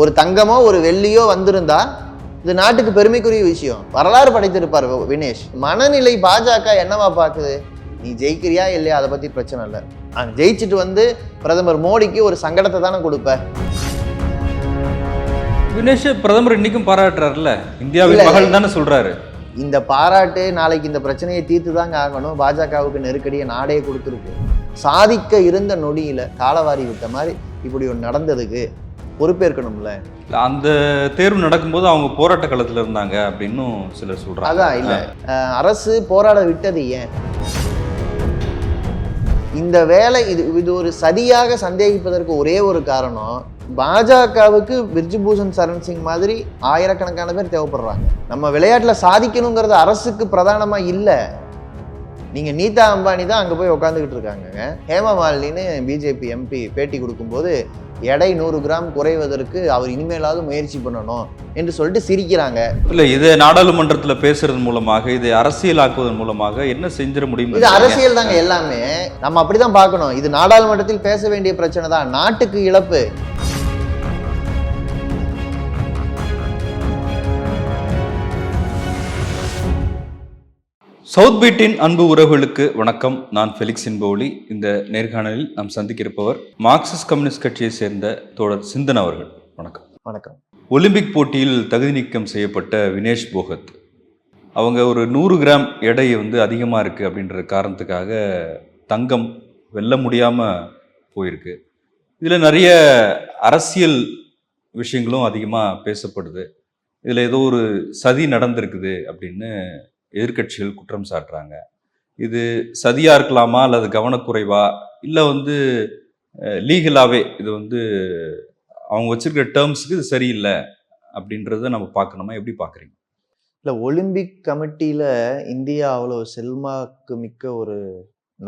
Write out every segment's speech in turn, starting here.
ஒரு தங்கமோ ஒரு வெள்ளியோ வந்திருந்தா இது நாட்டுக்கு பெருமைக்குரிய விஷயம். வரலாறு படைத்திருப்பார் வினேஷ். மனநிலை பாஜக என்னவா பார்க்குது? நீ ஜெயிக்கிறியா இல்லையா? அதை பத்தி பிரச்சனை இல்லை. ஜெயிச்சுட்டு வந்து பிரதமர் மோடிக்கு ஒரு சங்கடத்தை தானே கொடுப்ப. வினேஷ் பிரதமர் இன்னைக்கும் பாராட்டுறாருல்ல. மகள் தானே சொல்றாரு. இந்த பாராட்டு நாளைக்கு இந்த பிரச்சனையை தீர்த்து தாங்க ஆகணும். பாஜகவுக்கு நெருக்கடியை நாடே கொடுத்துருக்கு. சாதிக்க இருந்த நொடியில காலவாரி விட்ட மாதிரி இப்படி ஒன்று நடந்ததுக்கு பொறுப்பேற்கணும்ல அந்த தேர்வு நடக்கும்போது அவங்க போராட்ட களத்துல இருந்தாங்க அப்படின்னும் சிலர் சொல்றாங்க. அதான் இல்ல. அரசு போராட விட்டது ஏன்? இந்த வேலை இது இது ஒரு சதியாக சந்தேகிப்பதற்கு ஒரே ஒரு காரணம் பாஜகவுக்கு பிர்ஜுபூஷன் சரண் சிங் மாதிரி ஆயிரக்கணக்கான பேர் தேவைப்படுறாங்க. நம்ம விளையாட்டுல சாதிக்கணுங்கிறது அரசுக்கு பிரதானமா இல்ல. நீங்க நீதா அம்பானி தான் அங்க போய் உட்காந்துக்கிட்டு இருக்காங்க ஹேமா மாலினின்னு பிஜேபி எம்பி பேட்டி கொடுக்கும்போது எடை நூறு கிராம் குறைவதற்கு அவர் இனிமேலாவது முயற்சி பண்ணணும் என்று சொல்லிட்டு சிரிக்கிறாங்க. இல்ல இதை நாடாளுமன்றத்துல பேசுறது மூலமாக இதை அரசியலாக்குவதன் மூலமாக என்ன செஞ்சிட முடியும் இது அரசியல் தாங்க எல்லாமே. நம்ம அப்படிதான் பார்க்கணும். இது நாடாளுமன்றத்தில் பேச வேண்டிய பிரச்சனை தான். நாட்டுக்கு இழப்பு. சவுத் பீட்டின் அன்பு உறவுகளுக்கு வணக்கம். நான் ஃபெலிக்ஸ் இன்போலி. இந்த நேர்காணலில் நாம் சந்திக்க இருப்பவர் மார்க்சிஸ்ட் கம்யூனிஸ்ட் கட்சியை சேர்ந்த தோழர் சிந்தன் அவர்கள். வணக்கம். வணக்கம். ஒலிம்பிக் போட்டியில் தகுதி நீக்கம் செய்யப்பட்ட வினேஷ் போகத். அவங்க ஒரு நூறு கிராம் எடை வந்து அதிகமாக இருக்குது அப்படின்ற காரணத்துக்காக தங்கம் வெல்ல முடியாமல் போயிருக்கு. இதில் நிறைய அரசியல் விஷயங்களும் அதிகமாக பேசப்படுது. இதில் ஏதோ ஒரு சதி நடந்திருக்குது அப்படின்னு எதிர்க்கட்சிகள் குற்றம் சாட்டுறாங்க. இது சதியாக இருக்கலாமா? அல்லது கவனக்குறைவா? இல்லை வந்து லீகலாகவே இது வந்து அவங்க வச்சுருக்கிற டேர்ம்ஸுக்கு இது சரியில்லை அப்படின்றத நம்ம பார்க்கணுமா. எப்படி பார்க்குறீங்க? இல்லை ஒலிம்பிக் கமிட்டியில் இந்தியா அவ்வளோ செல்வாக்கு மிக்க ஒரு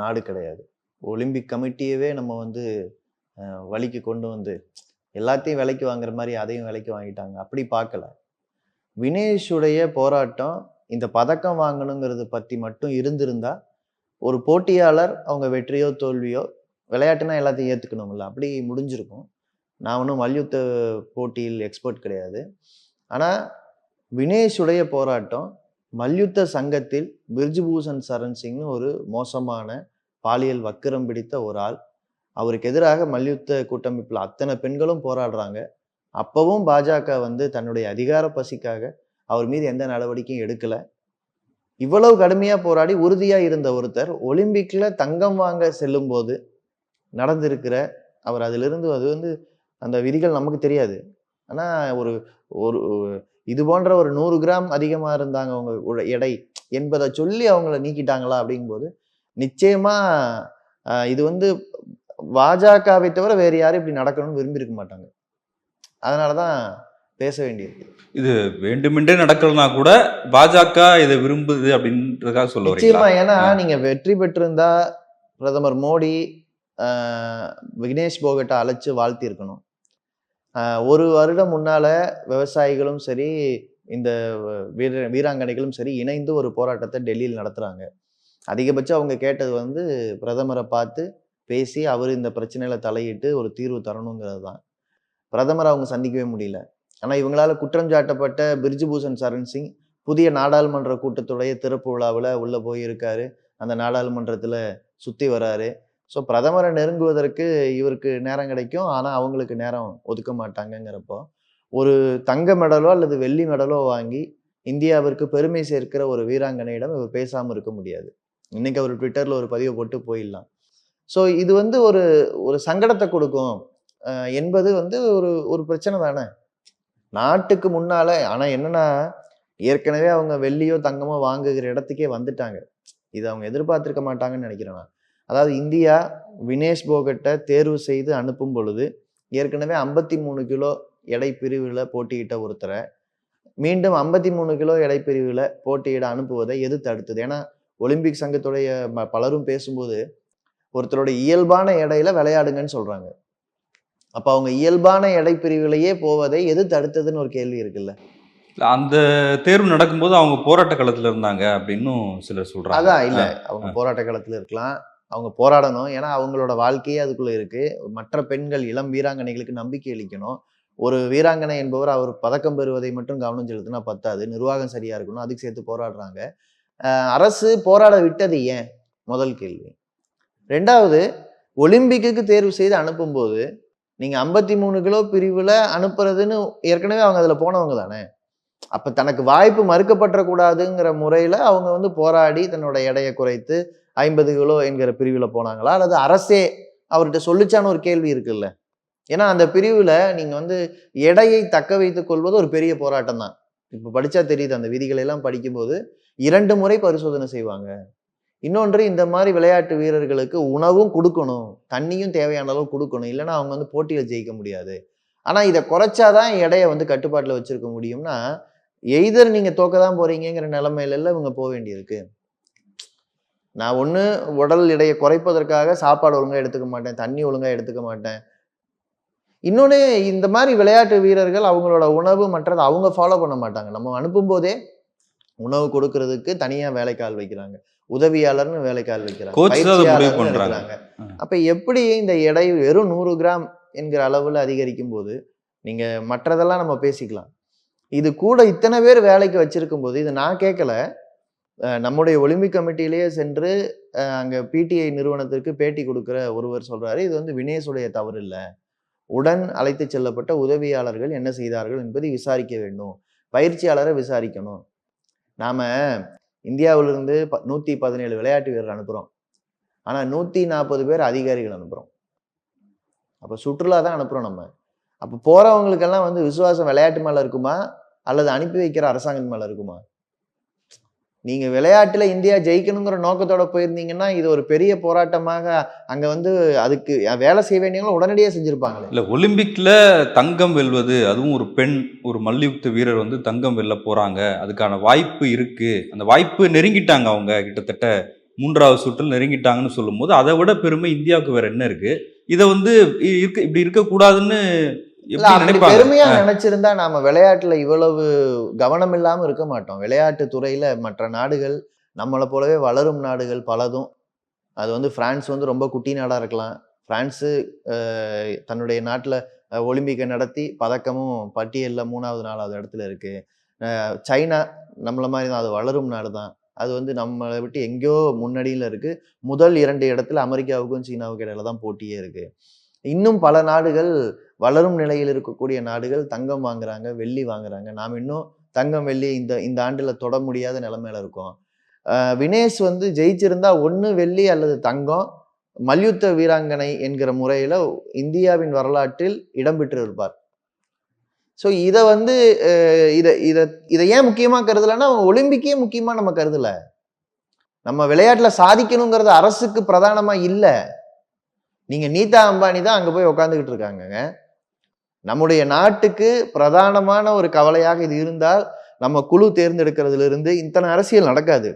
நாடு கிடையாது. ஒலிம்பிக் கமிட்டியவே நம்ம வந்து வழிக்கு கொண்டு வந்து எல்லாத்தையும் விலைக்கு வாங்குற மாதிரி அதையும் விலைக்கு வாங்கிட்டாங்க. அப்படி பார்க்கல. வினேஷுடைய போராட்டம் இந்த பதக்கம் வாங்கணுங்கிறது பற்றி மட்டும் இருந்திருந்தா ஒரு போட்டியாளர் அவங்க வெற்றியோ தோல்வியோ விளையாட்டுனா எல்லாத்தையும் ஏற்றுக்கணும்ல அப்படி முடிஞ்சிருக்கும். நான் ஒன்றும் மல்யுத்த போட்டியில் எக்ஸ்பர்ட் கிடையாது. ஆனால் வினேஷுடைய போராட்டம் மல்யுத்த சங்கத்தில் பிரிஜ்பூஷன் சரண் சிங்னு ஒரு மோசமான பாலியல் வக்கிரம் பிடித்த ஒரு ஆள். அவருக்கு எதிராக மல்யுத்த கூட்டமைப்பில் அத்தனை பெண்களும் போராடுறாங்க. அப்பவும் பாஜக வந்து தன்னுடைய அதிகார பசிக்காக அவர் மீது எந்த நடவடிக்கையும் எடுக்கலை. இவ்வளவு கடுமையாக போராடி உறுதியாக இருந்த ஒருத்தர் ஒலிம்பிக்கில் தங்கம் வாங்க செல்லும் போது நடந்திருக்கிற அவர் அதிலிருந்து அது வந்து அந்த விதிகள் நமக்கு தெரியாது. ஆனால் ஒரு ஒரு இது போன்ற ஒரு நூறு கிராம் அதிகமாக இருந்தாங்க அவங்க எடை என்பதை சொல்லி அவங்கள நீக்கிட்டாங்களா அப்படிங்கும்போது நிச்சயமாக இது வந்து பாஜகவை தவிர வேறு யாரும் இப்படி நடக்கணும்னு விரும்பியிருக்க மாட்டாங்க. அதனால தான் பேச வேண்டியிருக்கு. இது வேண்டுமென்றே நடக்கலனா கூட பாஜக இதை விரும்புது அப்படின்றதுக்காக சொல்ல நிச்சயமா ஏன்னா. நீங்க வெற்றி பெற்றிருந்தா பிரதமர் மோடி விக்னேஷ் போகட்டை அழைச்சு வாழ்த்தி இருக்கணும் ஒரு வருடம் முன்னால விவசாயிகளும் சரி இந்த வீர வீராங்கனைகளும் சரி இணைந்து ஒரு போராட்டத்தை டெல்லியில் நடத்துறாங்க. அதிகபட்சம் அவங்க கேட்டது வந்து பிரதமரை பார்த்து பேசி அவர் இந்த பிரச்சனையில தலையிட்டு ஒரு தீர்வு தரணுங்கிறது தான். பிரதமரை அவங்க சந்திக்கவே முடியல. ஆனால் இவங்களால் குற்றம் சாட்டப்பட்ட பிர்ஜுபூஷன் சரண் சிங் புதிய நாடாளுமன்ற கூட்டத்துடைய திறப்பு விழாவில் உள்ளே போயிருக்காரு. அந்த நாடாளுமன்றத்தில் சுற்றி வராரு. ஸோ பிரதமரை நெருங்குவதற்கு இவருக்கு நேரம் கிடைக்கும். ஆனால் அவங்களுக்கு நேரம் ஒதுக்க மாட்டாங்கங்கிறப்போ ஒரு தங்க மெடலோ அல்லது வெள்ளி மெடலோ வாங்கி இந்தியாவிற்கு பெருமை சேர்க்கிற ஒரு வீராங்கனையிடம் இவர் பேசாமல் இருக்க முடியாது. இன்னைக்கு அவர் ட்விட்டரில் ஒரு பதிவை போட்டு போயிடலாம். ஸோ இது வந்து ஒரு ஒரு சங்கடத்தை கொடுக்கும். என்பது வந்து ஒரு ஒரு பிரச்சனை தானே? நாட்டுக்கு முன்னால ஆனா என்னன்னா ஏற்கனவே அவங்க வெள்ளியோ தங்கமோ வாங்குகிற இடத்துக்கே வந்துட்டாங்க. இது அவங்க எதிர்பார்த்திருக்க மாட்டாங்கன்னு நினைக்கிறேன் நான். அதாவது இந்தியா வினேஷ் போகட்டை தேர்வு செய்து அனுப்பும் பொழுது ஏற்கனவே ஐம்பத்தி மூணு கிலோ எடை பிரிவில் போட்டியிட்ட ஒருத்தரை மீண்டும் ஐம்பத்தி மூணு கிலோ எடை பிரிவில் போட்டியிட அனுப்புவதை எது தடுத்தது ஏன்னா ஒலிம்பிக் சங்கத்துடைய ம- பலரும் பேசும்போது ஒருத்தரோட இயல்பான எடையில விளையாடுங்கன்னு சொல்றாங்க. அப்ப அவங்க இயல்பான எடை பிரிவிலேயே போவதை எது தடுத்ததுன்னு ஒரு கேள்வி இருக்குல்ல. அந்த தேர்வு நடக்கும்போது அவங்க போராட்ட களத்துல இருந்தாங்க அப்படின்னும் சிலர் சொல்றாங்க. அதான் இல்ல. அவங்க. போராட்ட களத்துல இருக்கலாம். அவங்க போராடணும். ஏன்னா அவங்களோட வாழ்க்கையே அதுக்குள்ள இருக்கு. மற்ற பெண்கள் இளம் வீராங்கனைகளுக்கு நம்பிக்கை அளிக்கணும். ஒரு வீராங்கனை என்பவர் அவர் பதக்கம் பெறுவதை மட்டும் கவனம் செலுத்தினா பத்தாது. நிர்வாகம் சரியா இருக்கணும். அதுக்கு சேர்த்து போராடுறாங்க. அரசு போராட விட்டது ஏன்? முதல் கேள்வி. ரெண்டாவது ஒலிம்பிக்குக்கு தேர்வு செய்து அனுப்பும்போது நீங்கள் ஐம்பத்தி மூணு கிலோ பிரிவில் அனுப்புறதுன்னு ஏற்கனவே அவங்க அதில் போனவங்க தானே? அப்போ தனக்கு வாய்ப்பு மறுக்கப்பட்டக்கூடாதுங்கிற முறையில் அவங்க வந்து போராடி தன்னோட எடையை குறைத்து ஐம்பது கிலோ என்கிற பிரிவில் போனாங்களா? அல்லது அரசே அவர்கிட்ட சொல்லிச்சான்னு ஒரு கேள்வி இருக்குல்ல? ஏன்னா அந்த பிரிவில் நீங்கள் வந்து எடையை தக்க வைத்துக் கொள்வது ஒரு பெரிய போராட்டம் தான் இப்போ படித்தா தெரியுது அந்த விதிகளெல்லாம் படிக்கும்போது இரண்டு முறை பரிசோதனை செய்வாங்க. இன்னொன்று இந்த மாதிரி விளையாட்டு வீரர்களுக்கு உணவும் கொடுக்கணும். தண்ணியும் தேவையான அளவு கொடுக்கணும். இல்லைன்னா அவங்க வந்து போட்டியில் ஜெயிக்க முடியாது. ஆனால் இதை குறைச்சாதான் எடையை வந்து கட்டுப்பாட்டில் வச்சுருக்க முடியும்னா எய்தர் நீங்கள் தோக்க தான் போகிறீங்கிற நிலைமையில இவங்க போக வேண்டியிருக்கு. நான் ஒன்று உடல் எடையை குறைப்பதற்காக சாப்பாடு ஒழுங்காக எடுத்துக்க மாட்டேன் தண்ணி ஒழுங்காக எடுத்துக்க மாட்டேன். இன்னொன்று இந்த மாதிரி விளையாட்டு வீரர்கள் அவங்களோட உணவு மற்றது அவங்க ஃபாலோ பண்ண மாட்டாங்க. நம்ம அனுப்பும்போதே உணவு கொடுக்கறதுக்கு தனியாக வேலைக்கால் வைக்கிறாங்க. உதவியாளர்னு வைக்கிறாங்க பயிற்சியாளர்னு பண்றாங்க. எடுக்கிறாங்க. அப்ப எப்படி இந்த எடை வெறும் நூறு கிராம் என்கிற அளவுல அதிகரிக்கும் போது நீங்க மற்றதெல்லாம் நம்ம பேசிக்கலாம். இது கூட இத்தனை பேர் வேலைக்கு வச்சிருக்கும் போது இது நான் கேட்கல நம்முடைய ஒலிம்பிக் கமிட்டியிலேயே சென்று அங்க பிடிஐ நிறுவனத்திற்கு பேட்டி கொடுக்கிற ஒருவர் சொல்றாரு இது வந்து வினேஷுடைய தவறு இல்லை உடன் அழைத்து செல்லப்பட்ட உதவியாளர்கள் என்ன செய்தார்கள் என்பதை விசாரிக்க வேண்டும். பயிற்சியாளரை விசாரிக்கணும். நாம இந்தியாவிலிருந்து ப நூற்றி பதினேழு விளையாட்டு வீரர் அனுப்புகிறோம் ஆனால் நூற்றி நாற்பது பேர் அதிகாரிகள் அனுப்புகிறோம் அப்போ சுற்றுலா தான் அனுப்புகிறோம் நம்ம. அப்போ போகிறவங்களுக்கெல்லாம் வந்து விசுவாசம் விளையாட்டு மேலே இருக்குமா? அல்லது அனுப்பி வைக்கிற அரசாங்கம் மேலே இருக்குமா? நீங்கள் விளையாட்டில் இந்தியா ஜெயிக்கணுங்கிற நோக்கத்தோட போயிருந்தீங்கன்னா இது ஒரு பெரிய போராட்டமாக அங்கே வந்து அதுக்கு வேலை செய்ய வேண்டியவங்களும் உடனடியாக செஞ்சுருப்பாங்களே. இல்லை ஒலிம்பிக்கில் தங்கம் வெல்வது அதுவும் ஒரு பெண் ஒரு மல்யுத்த வீரர் வந்து தங்கம் வெல்ல போகிறாங்க அதுக்கான வாய்ப்பு இருக்குது அந்த வாய்ப்பு நெருங்கிட்டாங்க அவங்க கிட்டத்தட்ட மூன்றாவது சுற்றில் நெருங்கிட்டாங்கன்னு சொல்லும்போது அதை விட பெருமை இந்தியாவுக்கு வேறு என்ன இருக்குது இதை வந்து இ- இருக்க இப்படி இருக்கக்கூடாதுன்னு பெருமையா நினைச்சிருந்தா நாம விளையாட்டுல இவ்வளவு கவனம் இல்லாம இருக்க மாட்டோம். விளையாட்டு துறையில மற்ற நாடுகள் நம்மளை போலவே வளரும் நாடுகள் பலதும். அது வந்து பிரான்ஸ் வந்து ரொம்ப குட்டி நாடா இருக்கலாம். பிரான்ஸு தன்னுடைய நாட்டுல ஒலிம்பிக்கை நடத்தி பதக்கமும் பட்டியல்ல மூணாவது நாலாவது இடத்துல இருக்கு. அஹ், சைனா நம்மள மாதிரி தான் அது வளரும் நாடு தான். அது வந்து நம்மளை விட்டு எங்கேயோ முன்னணியில இருக்கு. முதல் இரண்டு இடத்துல அமெரிக்காவுக்கும் சீனாவுக்கும் இடையில தான் போட்டியே இருக்கு. இன்னும் பல நாடுகள் வளரும் நிலையில் இருக்கக்கூடிய நாடுகள் தங்கம் வாங்குறாங்க வெள்ளி வாங்குறாங்க. நாம் இன்னும் தங்கம் வெள்ளி இந்த இந்த ஆண்டில் தொட முடியாத நிலைமையில இருக்கோம். வினேஷ் வந்து ஜெயிச்சிருந்தா ஒன்று வெள்ளி அல்லது தங்கம் மல்யுத்த வீராங்கனை என்கிற முறையில் இந்தியாவின் வரலாற்றில் இடம்பெற்று இருப்பார். ஸோ இதை வந்து இதை இதை இதை ஏன் முக்கியமாக கருதலைன்னா ஒலிம்பிக்கே முக்கியமாக நம்ம கருதலை. நம்ம விளையாட்டில் சாதிக்கணுங்கிறது அரசுக்கு பிரதானமாக இல்லை. நீங்க நீதா அம்பானி தான் அங்க போய் உட்காந்துக்கிட்டு இருக்காங்கங்க. நம்முடைய நாட்டுக்கு பிரதானமான ஒரு கவலையாக இது இருந்தால் நம்ம குழு தேர்ந்தெடுக்கிறதுல இருந்து இத்தனை அரசியல் நடக்காது.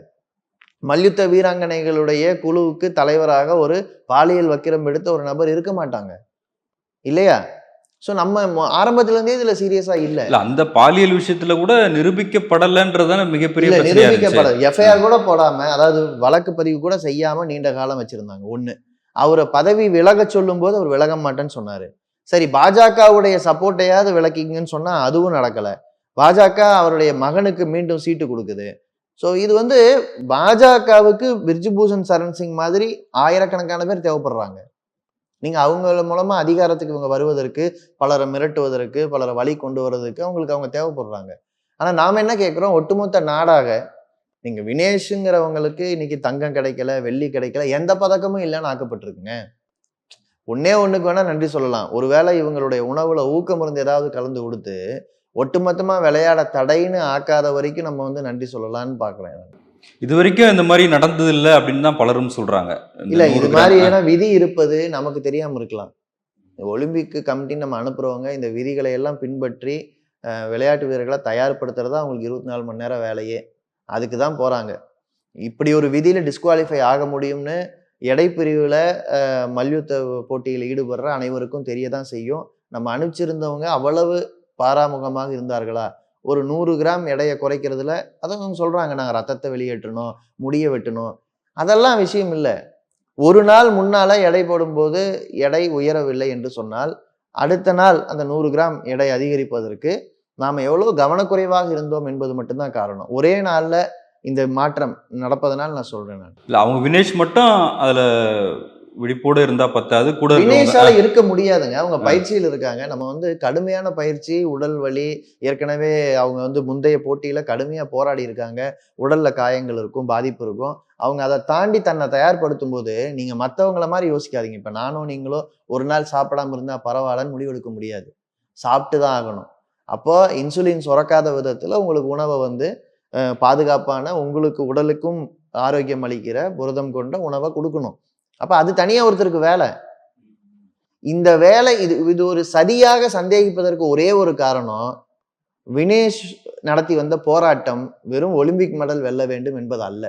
மல்யுத்த வீராங்கனைகளுடைய குழுவுக்கு தலைவராக ஒரு பாலியல் வக்கிரம் எடுத்த ஒரு நபர் இருக்க மாட்டாங்க. இல்லையா? ஸோ நம்ம மொ- ஆரம்பத்துல இருந்தே இதுல சீரியஸா இல்ல. இல்ல அந்த பாலியல் விஷயத்துல கூட நிரூபிக்கப்படலைன்றதான மிகப்பெரிய நிரூபிக்கப்பட எஃப்ஐஆர் கூட போடாம அதாவது வழக்கு பதிவு கூட செய்யாம நீண்ட காலம் வச்சிருந்தாங்க. ஒண்ணு. அவரை பதவி விலக சொல்லும் போது அவர் விலக மாட்டேன்னு சொன்னார். சரி பாஜகவுடைய சப்போர்ட்டையாவது விளக்கிங்கன்னு சொன்னால் அதுவும் நடக்கலை. பாஜக அவருடைய மகனுக்கு மீண்டும் சீட்டு கொடுக்குது. ஸோ இது வந்து பாஜகவுக்கு பிரிஜ்பூஷன் சரண் சிங் மாதிரி ஆயிரக்கணக்கான பேர் தேவைப்படுறாங்க. நீங்கள் அவங்க மூலமாக அதிகாரத்துக்கு இவங்க வருவதற்கு பலரை மிரட்டுவதற்கு பலரை வழி கொண்டு வர்றதுக்கு அவங்களுக்கு அவங்க தேவைப்படுறாங்க. ஆனால் நாம் என்ன கேட்குறோம் ஒட்டுமொத்த நாடாக நீங்க வினேஷுங்கிறவங்களுக்கு இன்னைக்கு தங்கம் கிடைக்கல வெள்ளி கிடைக்கல எந்த பதக்கமும் இல்லைன்னு ஆக்கப்பட்டிருக்குங்க. ஒன்னே ஒண்ணுக்கு வேணா நன்றி சொல்லலாம். ஒருவேளை இவங்களுடைய உணவுல ஊக்க மருந்து ஏதாவது கலந்து கொடுத்து ஒட்டுமொத்தமா விளையாட தடைன்னு ஆக்காத வரைக்கும் நம்ம வந்து நன்றி சொல்லலாம்னு பாக்குறேன் இது வரைக்கும் இந்த மாதிரி நடந்தது இல்ல அப்படின்னு தான் பலரும் சொல்றாங்க. இந்த இல்ல இது கிராம் மாதிரியான விதி இருப்பது நமக்கு தெரியாம இருக்கலாம். ஒலிம்பிக் கமிட்டி நம்ம அனுப்புறவங்க இந்த விதிகளை எல்லாம் பின்பற்றி விளையாட்டு வீரர்களை தயார்படுத்துறது தான் அவங்களுக்கு இருபத்தி நாலு மணி நேரம் வேலையே. அதுக்கு தான் போகிறாங்க இப்படி ஒரு விதியில் டிஸ்குவாலிஃபை ஆக முடியும்னு எடைப்பிரிவில் மல்யுத்த போட்டியில் ஈடுபடுற அனைவருக்கும் தெரிய தான் செய்யும். நம்ம அனுப்பிச்சிருந்தவங்க அவ்வளவு பாராமுகமாக இருந்தார்களா? ஒரு நூறு கிராம் எடையை குறைக்கிறதுல அதான் சொல்கிறாங்க நாங்கள் ரத்தத்தை வெளியேற்றணும் முடிய வெட்டணும். அதெல்லாம் விஷயம் இல்லை. ஒரு நாள் முன்னால் எடை போடும்போது எடை உயரவில்லை என்று சொன்னால் அடுத்த நாள் அந்த நூறு கிராம் எடை அதிகரிப்பதற்கு நாம் எவ்வளோ கவனக்குறைவாக இருந்தோம் என்பது மட்டும்தான் காரணம். ஒரே நாளில் இந்த மாற்றம் நடப்பதனால் நான் சொல்றேன் நான். இல்ல அவங்க வினேஷ் மட்டும் அதுல விழிப்போட இருந்தா பத்தாது கூட வினேஷால இருக்க முடியாதுங்க. அவங்க. பயிற்சியில் இருக்காங்க. நம்ம வந்து கடுமையான பயிற்சி உடல் வலி ஏற்கனவே அவங்க வந்து முந்தைய போட்டியில கடுமையா போராடி இருக்காங்க. உடல்ல காயங்கள் இருக்கும் பாதிப்பு இருக்கும். அவங்க அதை தாண்டி தன்னை தயார்படுத்தும் போது நீங்க மத்தவங்கள மாதிரி யோசிக்காதீங்க. இப்ப நானும் நீங்களோ ஒரு நாள் சாப்பிடாம இருந்தா பரவாயில்லன்னு முடிவெடுக்க முடியாது. சாப்பிட்டு தான் ஆகணும். அப்போ இன்சுலின் சுரக்காத விதத்தில் உங்களுக்கு உணவை வந்து பாதுகாப்பான உங்களுக்கு உடலுக்கும் ஆரோக்கியம் அளிக்கிற புரதம் கொண்ட உணவை கொடுக்கணும். அப்போ அது தனியாக ஒருத்தருக்கு வேலை. இந்த வேலை இது இது ஒரு சதியாக சந்தேகிப்பதற்கு ஒரே ஒரு காரணம் வினேஷ் நடத்தி வந்த போராட்டம் வெறும் ஒலிம்பிக் மெடல் வெல்ல வேண்டும் என்பது அல்ல.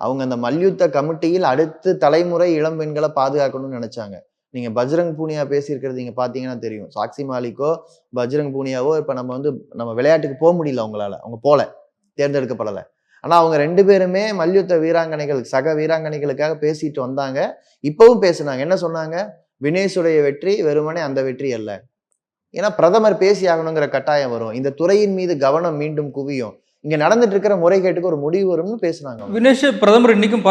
அவங்க அந்த மல்யுத்த கமிட்டியில் அடுத்து தலைமுறை இளம் பெண்களை பாதுகாக்கணும்னு நினைச்சாங்க. நீங்க பஜ்ரங் பூனியா பேசியிருக்கிறது நீங்க பாத்தீங்கன்னா தெரியும். சாக்சி மாலிக்கோ பஜ்ரங் பூனியாவோ இப்ப நம்ம வந்து நம்ம விளையாட்டுக்கு போக முடியல அவங்களால. அவங்க போல தேர்ந்தெடுக்கப்படலை. ஆனா அவங்க ரெண்டு பேருமே மல்யுத்த வீராங்கனைகள் சக வீராங்கனைகளுக்காக பேசிட்டு வந்தாங்க. இப்பவும் பேசுனாங்க. என்ன சொன்னாங்க? வினேஷுடைய வெற்றி வெறுமனே அந்த வெற்றி அல்ல. ஏன்னா பிரதமர் பேசி ஆகணுங்கிற கட்டாயம் வரும். இந்த துறையின் மீது கவனம் மீண்டும் குவியும். இங்க நடந்துட்டு இருக்கிற முறைகேட்டுக்கு ஒரு முடிவு வரும்னு பேசுனாங்க. வினேஷ் பிரதமர் இன்னைக்கும்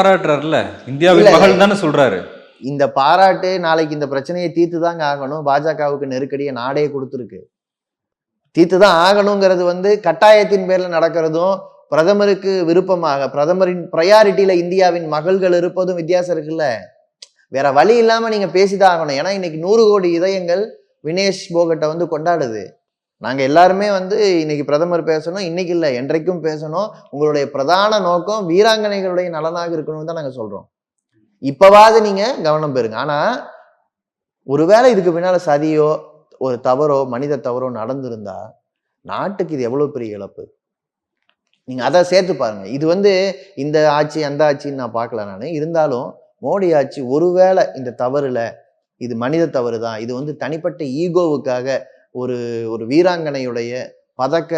இல்ல. மகள் தானே சொல்றாரு. இந்த பாராட்டு நாளைக்கு இந்த பிரச்சனையை தீர்த்து தாங்க ஆகணும். பாஜகவுக்கு நெருக்கடியை நாடே கொடுத்துருக்கு. தீர்த்து தான் ஆகணுங்கிறது வந்து கட்டாயத்தின் பேரில் நடக்கிறதும் பிரதமருக்கு விருப்பமாக பிரதமரின் ப்ரையாரிட்டியில இந்தியாவின் மகள்கள் இருப்பதும் வித்தியாசம் இருக்குல்ல? வேற வழி இல்லாம நீங்க பேசிதான் ஆகணும். ஏன்னா இன்னைக்கு நூறு கோடி இதயங்கள் வினேஷ் போகட்டை வந்து கொண்டாடுது. நாங்க எல்லாருமே வந்து இன்னைக்கு பிரதமர் பேசணும் இன்னைக்கு இல்லை என்றைக்கும் பேசணும். உங்களுடைய பிரதான நோக்கம் வீராங்கனைகளுடைய நலனாக இருக்கணும்னு தான் நாங்க சொல்றோம். இப்போவாவது நீங்கள் கவனம் பெறுங்க. ஆனால் ஒருவேளை இதுக்கு பின்னால் சதியோ ஒரு தவறோ மனித தவறோ நடந்திருந்தா நாட்டுக்கு இது எவ்வளோ பெரிய இழப்பு? நீங்கள் அதை சேர்த்து பாருங்கள் இது வந்து இந்த ஆட்சி அந்த ஆட்சின்னு நான் பார்க்கல நான். இருந்தாலும் மோடி ஆட்சி ஒருவேளை இந்த தவறில் இது மனித தவறு தான். இது வந்து தனிப்பட்ட ஈகோவுக்காக ஒரு ஒரு வீராங்கனையுடைய பதக்க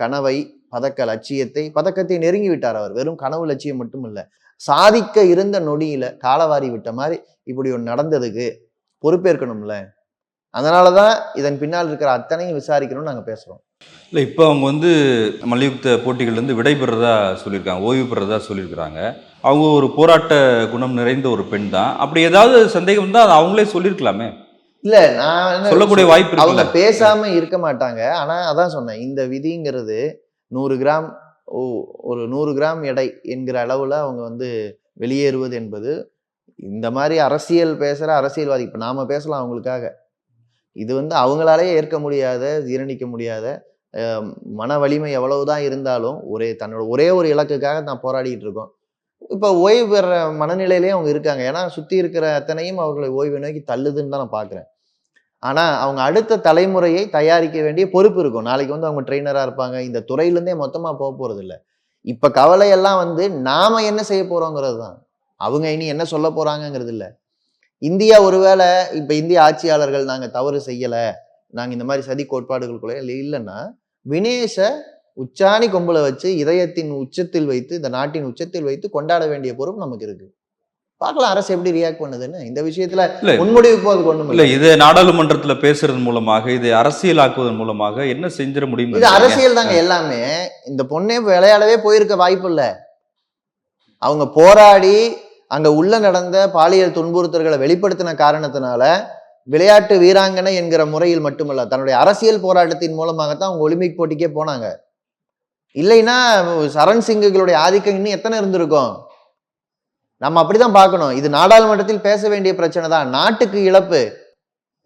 கனவை பதக்க லட்சியத்தை பதக்கத்தை நெருங்கி விட்டார் அவர். வெறும் கனவு லட்சியம் மட்டும் இல்லை. சாதிக்க இருந்த நொடியில காலவாரி விட்ட மாதிரி இப்படி ஒன்று நடந்ததுக்கு பொறுப்பேற்கணும்ல. அதனாலதான் இதன் பின்னால் இருக்கிற அத்தனையும் விசாரிக்கணும்னு நாங்க பேசுறோம். இல்லை இப்போ அவங்க வந்து மல்யுத்த போட்டிகள்லேருந்து விடைபெறதா சொல்லியிருக்காங்க ஓய்வு பெறதா சொல்லியிருக்கிறாங்க. அவங்க ஒரு போராட்ட குணம் நிறைந்த ஒரு பெண் தான். அப்படி ஏதாவது சந்தேகம் இருந்தால் அதை அவங்களே சொல்லியிருக்கலாமே. இல்ல நான் சொல்லக்கூடிய வாய்ப்பு அவங்க இருக்குல்ல பேசாம இருக்க மாட்டாங்க. ஆனா அதான் சொன்னேன் இந்த விதிங்கிறது நூறு கிராம் ஒரு நூறு கிராம் எடை என்கிற அளவில் அவங்க வந்து வெளியேறுவது என்பது இந்த மாதிரி அரசியல் பேசுகிற அரசியல்வாதி இப்போ நாம் பேசலாம் அவங்களுக்காக. இது வந்து அவங்களாலேயே ஏற்க முடியாத ஜீரணிக்க முடியாத மன வலிமை எவ்வளவுதான் இருந்தாலும் ஒரே தன்னோட ஒரே ஒரு இலக்குக்காக நான் போராடிட்டு இருக்கோம். இப்போ ஓய்வு பெற மனநிலையிலேயே அவங்க இருக்காங்க. ஏன்னா சுற்றி இருக்கிற அத்தனையும் அவர்களை ஓய்வு நோக்கி தள்ளுதுன்னு தான் நான் பார்க்குறேன் ஆனால் அவங்க அடுத்த தலைமுறையை தயாரிக்க வேண்டிய பொறுப்பு இருக்கும். நாளைக்கு வந்து அவங்க ட்ரெயினராக இருப்பாங்க. இந்த துறையிலேருந்தே மொத்தமாக போக போகிறது இல்லை இப்போ கவலையெல்லாம் வந்து நாம் என்ன செய்ய போகிறோங்கிறது தான். அவங்க இனி என்ன சொல்ல போகிறாங்கங்கிறது இல்லை. இந்தியா ஒருவேளை இப்போ இந்திய ஆட்சியாளர்கள் நாங்கள் தவறு செய்யலை நாங்கள் இந்த மாதிரி சதி கோட்பாடுகளுக்குள்ளே இல்லைன்னா வினேஷை உச்சாணி கொம்பில் வச்சு இதயத்தின் உச்சத்தில் வைத்து இந்த நாட்டின் உச்சத்தில் வைத்து கொண்டாட வேண்டிய பொறுப்பு நமக்கு இருக்குது பார்க்கலாம் அரசு எப்படி ரியாக்ட் பண்ணுதுன்னு. இந்த விஷயத்துல இல்ல. முன்முடிவு போது ஒண்ணும் இல்லை இதை நாடாளுமன்றத்துல பேசுறது மூலமாக இதை அரசியலாக்குவதன் மூலமாக என்ன செஞ்சிட முடியும் இது அரசியல் தாங்க எல்லாமே. இந்த பொண்ணே விளையாடவே போயிருக்க வாய்ப்பு இல்ல. அவங்க போராடி அங்க உள்ள நடந்த பாலியல் துன்புறுத்தல்களை வெளிப்படுத்தின காரணத்தினால விளையாட்டு வீராங்கனை என்கிற முறையில் மட்டுமல்ல தன்னுடைய அரசியல் போராட்டத்தின் மூலமாகத்தான் அவங்க ஒலிம்பிக் போட்டிக்கே போனாங்க. இல்லைன்னா சரண் சிங்குகளுடைய ஆதிக்கம் இன்னும் எத்தனை இருந்திருக்கும்? நம்ம அப்படிதான் பார்க்கணும். இது நாடாளுமன்றத்தில் பேச வேண்டிய பிரச்சனை தான். நாட்டுக்கு இழப்பு.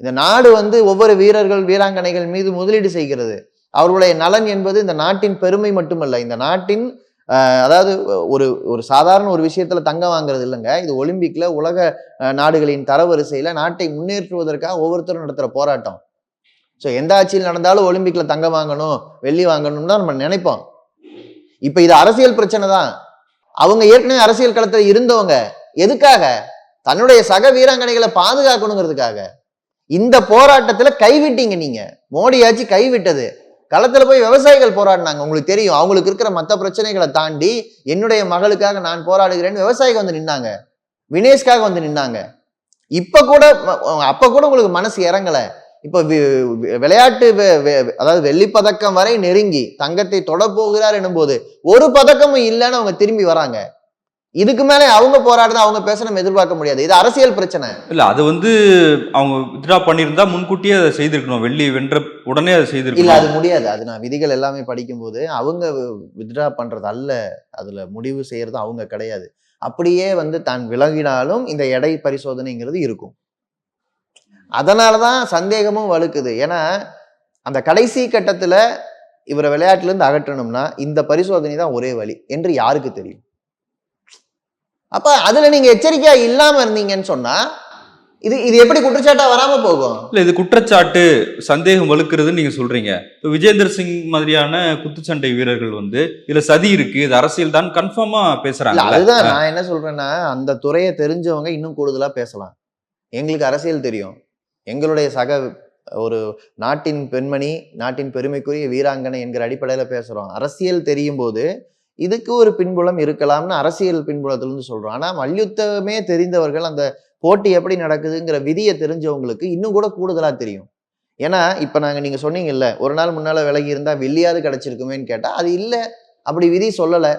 இந்த நாடு வந்து ஒவ்வொரு வீரர்கள் வீராங்கனைகள் மீது முதலீடு செய்கிறது. அவர்களுடைய நலன் என்பது இந்த நாட்டின் பெருமை மட்டுமல்ல. இந்த நாட்டின் அதாவது ஒரு ஒரு சாதாரண ஒரு விஷயத்துல தங்கம் வாங்குறது இல்லைங்க. இது ஒலிம்பிக்ல உலக நாடுகளின் தரவரிசையில நாட்டை முன்னேற்றுவதற்காக ஒவ்வொருத்தரும் நடத்துற போராட்டம். ஸோ எந்த ஆட்சியில் நடந்தாலும் ஒலிம்பிக்ல தங்கம் வாங்கணும் வெள்ளி வாங்கணும்னு தான் நம்ம நினைப்போம். இப்போ இது அரசியல் பிரச்சனை தான். அவங்க ஏற்கனவே அரசியல் களத்தில் இருந்தவங்க. எதுக்காக? தன்னுடைய சக வீராங்கனைகளை பாதுகாக்கணுங்கிறதுக்காக. இந்த போராட்டத்தில் கைவிட்டீங்க நீங்க. மோடி ஆட்சி கைவிட்டது. களத்தில் போய் விவசாயிகள் போராடினாங்க. உங்களுக்கு தெரியும். அவங்களுக்கு இருக்கிற மற்ற பிரச்சனைகளை தாண்டி என்னுடைய மகளுக்காக நான் போராடுகிறேன்னு விவசாயிகள் வந்து நின்னாங்க. வினேஷ்காக வந்து நின்னாங்க. இப்போ கூட அப்போ கூட உங்களுக்கு மனசு இறங்கலை. இப்ப விளையாட்டு அதாவது வெள்ளிப் பதக்கம் வரை நெருங்கி தங்கத்தை தொட போகிறார் எனும்போது ஒரு பதக்கமும் இல்லைன்னு அவங்க திரும்பி வராங்க. இதுக்கு மேல அவங்க போராடுறது அவங்க பேச நம்ம எதிர்பார்க்க முடியாது. இது அரசியல் பிரச்சனை. இல்ல அது வந்து அவங்க வித்ட்ரா பண்ணியிருந்தா முன்கூட்டியே அதை செய்திருக்கணும். வெள்ளி வென்ற உடனே அதை இல்ல செய்திருக்கணும் அது முடியாது. அது நான் விதிகள் எல்லாமே படிக்கும்போது அவங்க வித்ட்ரா பண்றது அல்ல. அதுல முடிவு செய்யறது அவங்க கிடையாது. அப்படியே வந்து தான் விலகினாலும் இந்த எடை பரிசோதனைங்கிறது இருக்கும். அதனாலதான் சந்தேகமும் வலுக்குது. ஏன்னா அந்த கடைசி கட்டத்துல இவரை விளையாட்டுல இருந்து அகற்றணும்னா இந்த பரிசோதனை தான் ஒரே வழி என்று யாருக்கு தெரியும்? அப்ப அதுல நீங்க எச்சரிக்கையா இல்லாம இருந்தீங்கன்னு சொன்னா இது இது எப்படி குற்றச்சாட்டா வராம போகும்? இல்ல இது குற்றச்சாட்டு சந்தேகம் வலுக்கிறதுன்னு நீங்க சொல்றீங்க. இப்ப விஜேந்தர் சிங் மாதிரியான குத்துச்சண்டை வீரர்கள் வந்து இதுல சதி இருக்கு இது அரசியல் தான் கன்ஃபார்மா பேசுறாங்க அதுதான் நான் என்ன சொல்றேன்னா அந்த துறையை தெரிஞ்சவங்க இன்னும் கூடுதலா பேசலாம். எங்களுக்கு அரசியல் தெரியும். எங்களுடைய சக ஒரு நாட்டின் பெண்மணி நாட்டின் பெருமைக்குரிய வீராங்கனை என்கிற அடிப்படையில் பேசுகிறோம் அரசியல் தெரியும் போது இதுக்கு ஒரு பின்புலம் இருக்கலாம்னு அரசியல் பின்புலத்திலிருந்து சொல்கிறோம் ஆனால் மல்யுத்தமே தெரிந்தவர்கள் அந்த போட்டி எப்படி நடக்குதுங்கிற விதியை தெரிஞ்சவங்களுக்கு இன்னும் கூட கூடுதலாக தெரியும். ஏன்னா இப்போ நாங்கள் நீங்கள் சொன்னீங்கல்ல ஒரு நாள் முன்னால விலகி இருந்தால் வெள்ளியாவது கிடச்சிருக்குமேன்னு கேட்டால் அது இல்லை. அப்படி விதி சொல்லலை.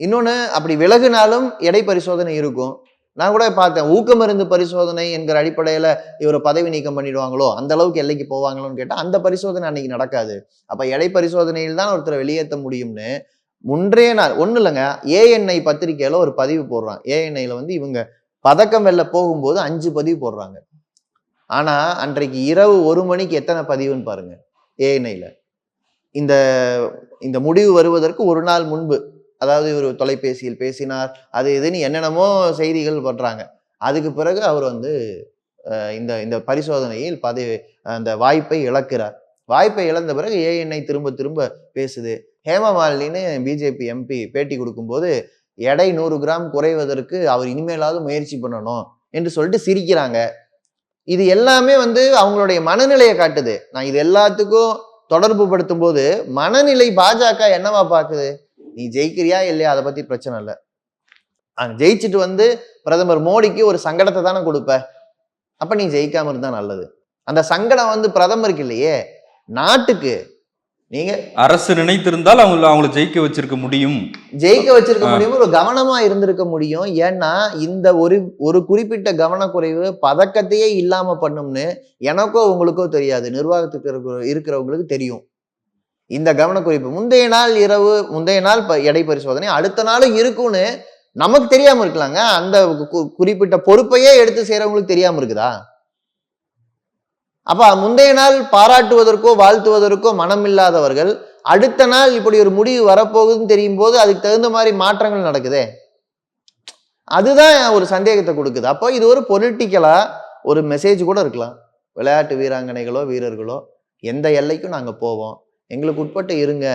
இன்னொன்று அப்படி விலகுனாலும் எடை பரிசோதனை இருக்கும். நான் கூட பார்த்தேன் ஊக்கமருந்து பரிசோதனை என்கிற அடிப்படையில் இவரை பதவி நீக்கம் பண்ணிடுவாங்களோ அந்த அளவுக்கு எல்லைக்கு போவாங்களோன்னு கேட்டால் அந்த பரிசோதனை அன்னைக்கு நடக்காது. அப்போ எடை பரிசோதனையில் தான் ஒருத்தரை வெளியேற்ற முடியும்னு முன்றைய நாள் ஒன்றும் இல்லைங்க ஏஎன்ஐ பத்திரிக்கையில் ஒரு பதிவு போடுறான். ஏஎன்ஐயில் வந்து இவங்க பதக்கம் வெல்ல போகும்போது அஞ்சு பதிவு போடுறாங்க. ஆனால் அன்றைக்கு இரவு ஒரு மணிக்கு எத்தனை பதிவுன்னு பாருங்கள் ஏஎன்ஐயில் இந்த இந்த முடிவு வருவதற்கு ஒரு நாள் முன்பு அதாவது இவர் தொலைபேசியில் பேசினார். அது இதுன்னு என்னென்னமோ செய்திகள் பண்றாங்க. அதுக்கு பிறகு அவர் வந்து இந்த இந்த பரிசோதனையில் பதவி அந்த வாய்ப்பை இழக்கிறார். வாய்ப்பை இழந்த பிறகு ஏஎன்ஐ திரும்ப திரும்ப பேசுது. ஹேமமாலினின்னு பிஜேபி எம்பி பேட்டி கொடுக்கும்போது எடை நூறு கிராம் குறைவதற்கு அவர் இனிமேலாவது முயற்சி பண்ணணும் என்று சொல்லிட்டு சிரிக்கிறாங்க. இது எல்லாமே வந்து அவங்களுடைய மனநிலையை காட்டுது. நான் இது எல்லாத்துக்கும் தொடர்பு படுத்தும் போது மனநிலை பாஜக என்னவா பார்க்குது? நீ ஜெயிக்கிறியா இல்லையா? அதை பத்தி பிரச்சனை இல்லை. அங்க ஜெயிச்சுட்டு வந்து பிரதமர் மோடிக்கு ஒரு சங்கடத்தை தானே கொடுப்ப? அப்ப நீ ஜெயிக்காம இருந்தா நல்லது. அந்த சங்கடம் வந்து பிரதமருக்கு இல்லையே? நாட்டுக்கு. நீங்க அரசு நினைத்திருந்தால் அவங்க அவங்கள ஜெயிக்க வச்சிருக்க முடியும். ஜெயிக்க வச்சிருக்க. முடியும் ஒரு கவனமா இருந்திருக்க முடியும். ஏன்னா இந்த ஒரு ஒரு குறிப்பிட்ட கவனக்குறைவு பதக்கத்தையே இல்லாம பண்ணும்னு எனக்கோ உங்களுக்கோ தெரியாது. நிர்வாகத்துக்கு இருக்கிற- இருக்கிறவங்களுக்கு தெரியும். இந்த கவனக்குறிப்பு. முந்தைய நாள் இரவு முந்தைய நாள் எடை பரிசோதனை அடுத்த நாளும் இருக்கும்னு நமக்கு தெரியாம இருக்கலாங்க. அந்த கு- குறிப்பிட்ட பொறுப்பையே எடுத்து செய்யறவங்களுக்கு தெரியாம இருக்குதா? அப்ப முந்தைய நாள் பாராட்டுவதற்கோ வாழ்த்துவதற்கோ மனம் இல்லாதவர்கள் அடுத்த நாள் இப்படி ஒரு முடிவு வரப்போகுதுன்னு தெரியும் போது அதுக்கு தகுந்த மாதிரி மாற்றங்கள் நடக்குதே? அதுதான் ஒரு சந்தேகத்தை கொடுக்குது. அப்போ இது ஒரு பொலிட்டிக்கலா ஒரு மெசேஜ் கூட இருக்கலாம். விளையாட்டு வீராங்கனைகளோ வீரர்களோ எந்த எல்லைக்கும் நாங்கள் போவோம். எங்களுக்கு உட்பட்டு இருங்க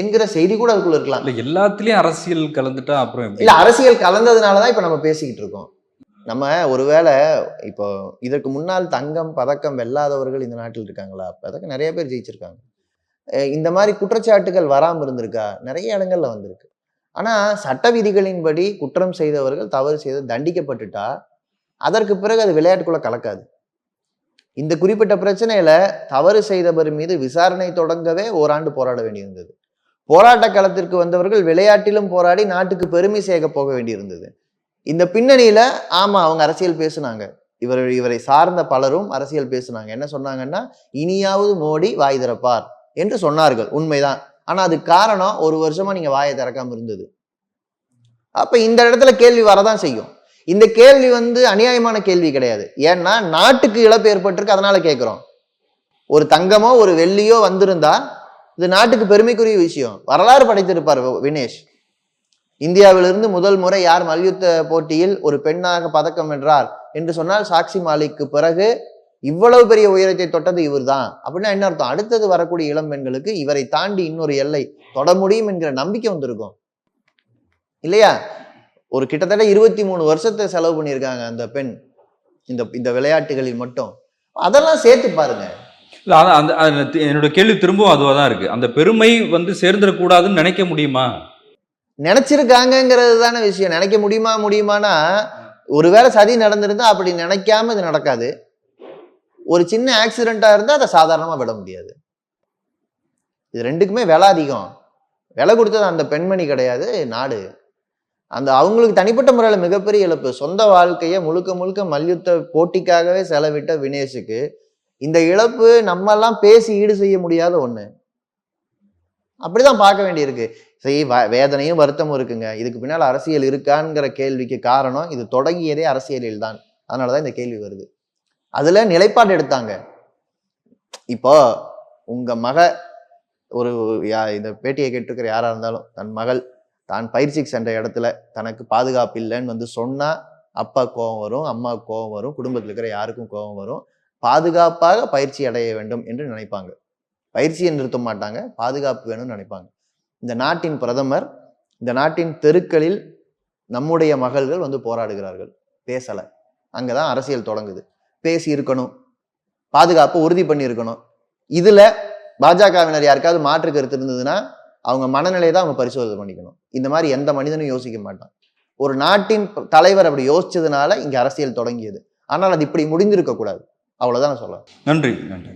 என்கிற செய்தி கூட அதுக்குள்ள இருக்கலாம். இல்ல எல்லாத்துலயும் அரசியல் கலந்துட்டா அப்புறம் இல்ல அரசியல் கலந்ததுனாலதான் இப்ப நம்ம பேசிக்கிட்டு இருக்கோம். நம்ம ஒருவேளை இப்போ இதற்கு முன்னால் தங்கம் பதக்கம் வெல்லாதவர்கள் இந்த நாட்டில் இருக்காங்களா? பதக்கம் நிறைய பேர் ஜெயிச்சிருக்காங்க. இந்த மாதிரி குற்றச்சாட்டுகள் வராம இருந்திருக்கா? நிறைய இடங்கள்ல வந்திருக்கு. ஆனா சட்ட விதிகளின்படி குற்றம் செய்தவர்கள் தவறு செய்து தண்டிக்கப்பட்டுட்டா அதற்கு பிறகு அது விளையாட்டுக்குள்ள கலக்காது. இந்த குறிப்பிட்ட பிரச்சனையில தவறு செய்தவர் மீது விசாரணை தொடங்கவே ஓராண்டு போராட வேண்டியிருந்தது. போராட்ட களத்திற்கு வந்தவர்கள் விளையாட்டிலும் போராடி நாட்டுக்கு பெருமை சேர்க்க போக வேண்டியிருந்தது. இந்த பின்னணியில ஆமா அவங்க அரசியல் பேசுனாங்க. இவர் இவரை சார்ந்த பலரும் அரசியல் பேசுனாங்க. என்ன சொன்னாங்கன்னா இனியாவது மோடி வாய் திறப்பார் என்று சொன்னார்கள். உண்மைதான். ஆனா அது காரணம் ஒரு வருஷமா நீங்க வாயை திறக்காம இருந்தது. அப்ப இந்த இடத்துல கேள்வி வரதான் செய்யும். இந்த கேள்வி வந்து அநியாயமான கேள்வி கிடையாது. ஏன்னா நாட்டுக்கு இழப்பு ஏற்பட்டிருக்கு அதனால கேட்குறோம் ஒரு தங்கமோ ஒரு வெள்ளியோ வந்திருந்தா இது நாட்டுக்கு பெருமைக்குரிய விஷயம். வரலாறு படைத்திருப்பார் வினேஷ். இந்தியாவிலிருந்து முதல் முறை யார் மல்யுத்த போட்டியில் ஒரு பெண்ணாக பதக்கம் வென்றார் என்று சொன்னால் சாக்சி மாலிக்கு பிறகு இவ்வளவு பெரிய உயரத்தை தொட்டது இவர்தான். அப்படின்னா என்ன அர்த்தம்? அடுத்தது வரக்கூடிய இளம் பெண்களுக்கு இவரை தாண்டி இன்னொரு எல்லை தொட முடியும் என்கிற நம்பிக்கை வந்திருக்கும். இல்லையா? ஒரு கிட்டத்தட்ட இருபத்தி மூணு வருஷத்தை செலவு பண்ணியிருக்காங்க அந்த பெண். இந்த இந்த விளையாட்டுகளில் மட்டும். அதெல்லாம் சேர்த்து பாருங்க. இல்ல அதான் அந்த என்னோட கேள்வி திரும்பவும் அதுவா தான் இருக்கு. அந்த பெருமை வந்து சேர்ந்துடக்கூடாதுன்னு நினைக்க முடியுமா? நினைச்சிருக்காங்கங்கிறது தானே விஷயம். நினைக்க முடியுமா முடியுமானா ஒருவேளை சதி நடந்திருந்தா அப்படி நினைக்காம இது நடக்காது. ஒரு சின்ன ஆக்சிடென்ட்டா இருந்தா அதை சாதாரணமா விட முடியாது. இது ரெண்டுக்குமே விலை அதிகம். விலை கொடுத்தது அந்த பெண்மணி கிடையாது நாடு. அந்த அவங்களுக்கு தனிப்பட்ட முறையில் மிகப்பெரிய இழப்பு. சொந்த வாழ்க்கையை முழுக்க முழுக்க மல்யுத்த போட்டிக்காகவே செலவிட்ட வினேஷுக்கு இந்த இழப்பு நம்மெல்லாம் பேசி ஈடு செய்ய முடியாத ஒன்று அப்படிதான் பார்க்க வேண்டியிருக்கு. சரி வேதனையும் வருத்தமும் இருக்குங்க. இதுக்கு பின்னால் அரசியல் இருக்கான்ங்கிற கேள்விக்கு காரணம் இது தொடங்கியதே அரசியலில் தான் அதனாலதான் இந்த கேள்வி வருது. அதில் நிலைப்பாடு எடுத்தாங்க. இப்போ உங்கள் மக ஒரு யா- இந்த பேட்டியை கேட்டிருக்கிற யாராக இருந்தாலும் தன் மகள் தான் பயிற்சிக்கு சென்ற இடத்துல தனக்கு பாதுகாப்பு இல்லைன்னு வந்து சொன்னால் அப்பா கோபம் வரும் அம்மா கோபம் வரும் குடும்பத்தில் இருக்கிற யாருக்கும் கோபம் வரும். பாதுகாப்பாக பயிற்சி அடைய வேண்டும் என்று நினைப்பாங்க. பயிற்சியை நிறுத்த மாட்டாங்க பாதுகாப்பு வேணும்னு நினைப்பாங்க. இந்த நாட்டின் பிரதமர் இந்த நாட்டின் தெருக்களில் நம்முடைய மகள்கள் வந்து போராடுகிறார்கள். பேசலை. அங்கே தான் அரசியல் தொடங்குது. பேசி இருக்கணும். பாதுகாப்பு உறுதி பண்ணி இருக்கணும் இதில் பாஜகவினர் யாருக்காவது மாற்று கருத்து இருந்ததுன்னா அவங்க மனநிலையை தான் அவங்க பரிசோதனை பண்ணிக்கணும். இந்த மாதிரி எந்த மனிதனும் யோசிக்க மாட்டான். ஒரு நாட்டின் தலைவர் அப்படி யோசிச்சதுனால இங்க அரசியல் தொடங்கியது. ஆனால் அது இப்படி முடிந்திருக்கக்கூடாது. அவ்வளோதான் அவ்வளவுதான் நான் சொல்ல நன்றி நன்றி.